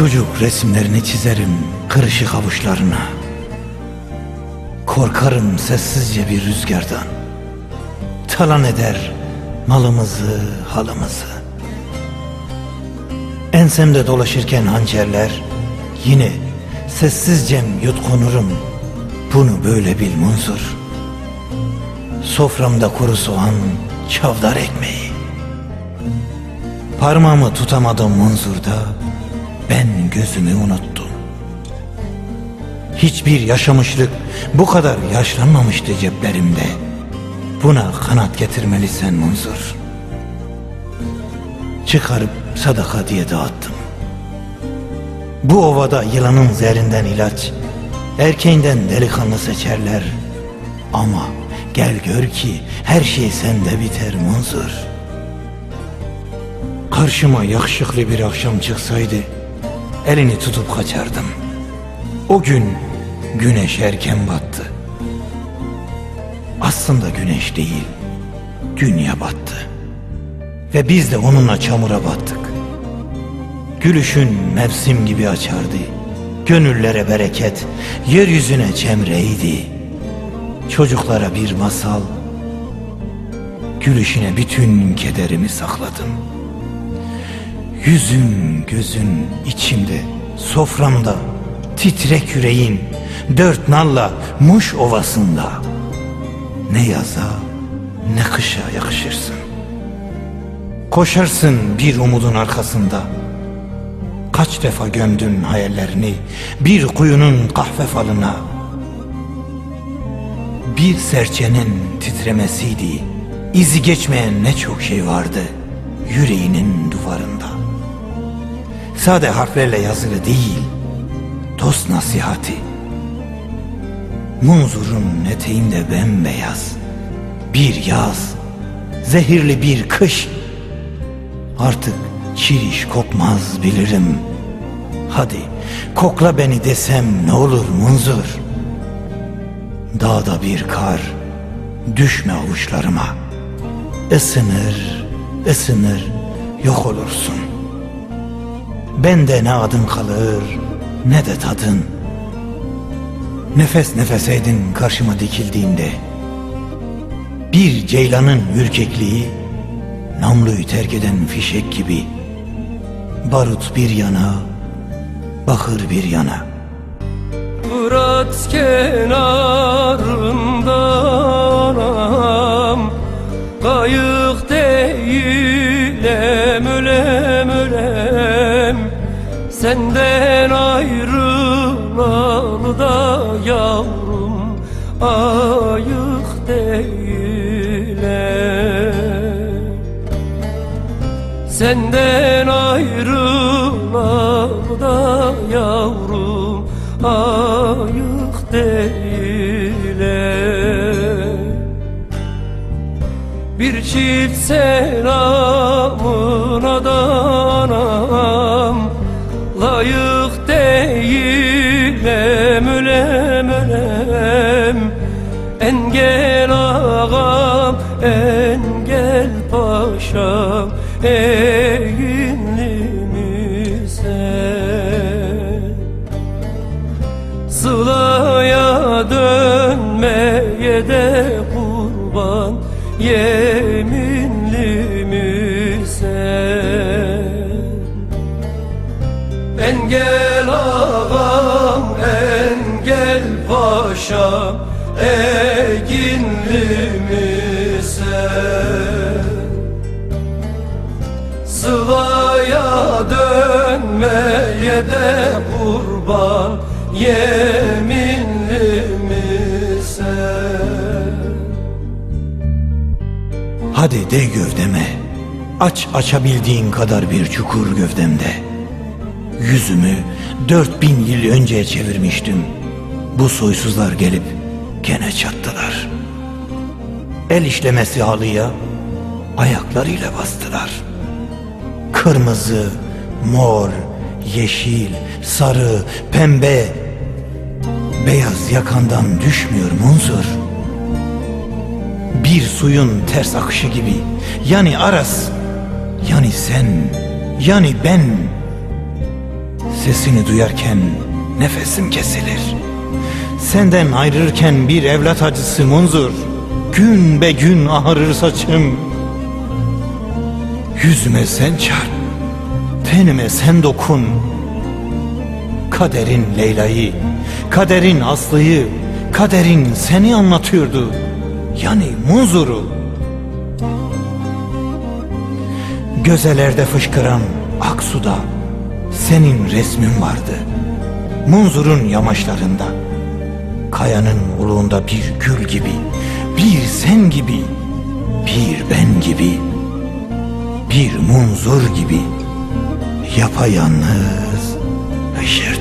Çocuk resimlerini çizerim kırışık avuçlarına. Korkarım sessizce bir rüzgardan. Talan eder malımızı, halımızı. Ensemde dolaşırken hançerler yine sessizcem yutkunurum. Bunu böyle bil munzur. Soframda kuru soğan, çavdar ekmeği. Parmağımı tutamadım munzurda, ben gözümü unuttum. Hiçbir yaşamışlık bu kadar yaşlanmamıştı ceplerimde. Buna kanat getirmelisin munzur. Çıkarıp sadaka diye dağıttım. Bu ovada yılanın zehrinden ilaç, erkeğinden delikanlı seçerler. Ama gel gör ki her şey sende biter munzur. Karşıma yakışıklı bir akşam çıksaydı, elini tutup kaçardım. O gün güneş erken battı. Aslında güneş değil, dünya battı. Ve biz de onunla çamura battık. Gülüşün mevsim gibi açardı. Gönüllere bereket, yeryüzüne cemreydi. Çocuklara bir masal, gülüşüne bütün kederimi sakladım. Yüzün, gözün içimde, soframda, titrek yüreğin, dört nalla Muş ovasında. Ne yaza, ne kışa yakışırsın. Koşarsın bir umudun arkasında. Kaç defa gömdün hayallerini bir kuyunun kahve falına. Bir serçenin titremesiydi. İzi geçmeyen ne çok şey vardı yüreğinin duvarında. Sade harflerle yazılı değil, dost nasihati. Munzurun eteğinde bembeyaz, bir yaz, zehirli bir kış. Artık çiriş kokmaz bilirim. Hadi kokla beni desem ne olur munzur. Dağda bir kar, düşme avuçlarıma. Isınır, ısınır, yok olursun. Bende ne adın kalır, ne de tadın. Nefes nefeseydin karşıma dikildiğinde. Bir ceylanın ürkekliği, namluyu terk eden fişek gibi. Barut bir yana, bakır bir yana. Fırat kenarında Senden ayrılalı da yavrum Ayık değilim Senden ayrılalı da yavrum ayık değilim Bir çift selamına da anam Layık değilim ölem ölem Engel ağam engel paşam sen Sılaya dönmeye de kurban Yeminli ağam engel paşam Eginli mi sen Sılaya dönmeye de kurban Yeminli mi sen Hadi de gövdeme, aç açabildiğin kadar bir çukur gövdemde. Yüzümü dört bin yıl önceye çevirmiştim. Bu soysuzlar gelip gene çattılar. El işlemesi halıya ayaklarıyla bastılar. Kırmızı, mor, yeşil, sarı, pembe, beyaz yakandan düşmüyor munzur. Bir suyun ters akışı gibi. Yani Aras, yani sen, yani ben. Sesini duyarken nefesim kesilir. Senden ayrılırken bir evlat acısı munzur. Gün be gün ağrır saçım. Yüzüme sen çarp, tenime sen dokun. Kaderin Leyla'yı, kaderin Aslı'yı, kaderin seni anlatıyordu. Yani munzuru. Gözelerde fışkıran aksuda senin resmin vardı. Munzur'un yamaçlarında. Kayanın uluğunda bir gül gibi, bir sen gibi, bir ben gibi, bir munzur gibi yapayalnız ışırdı.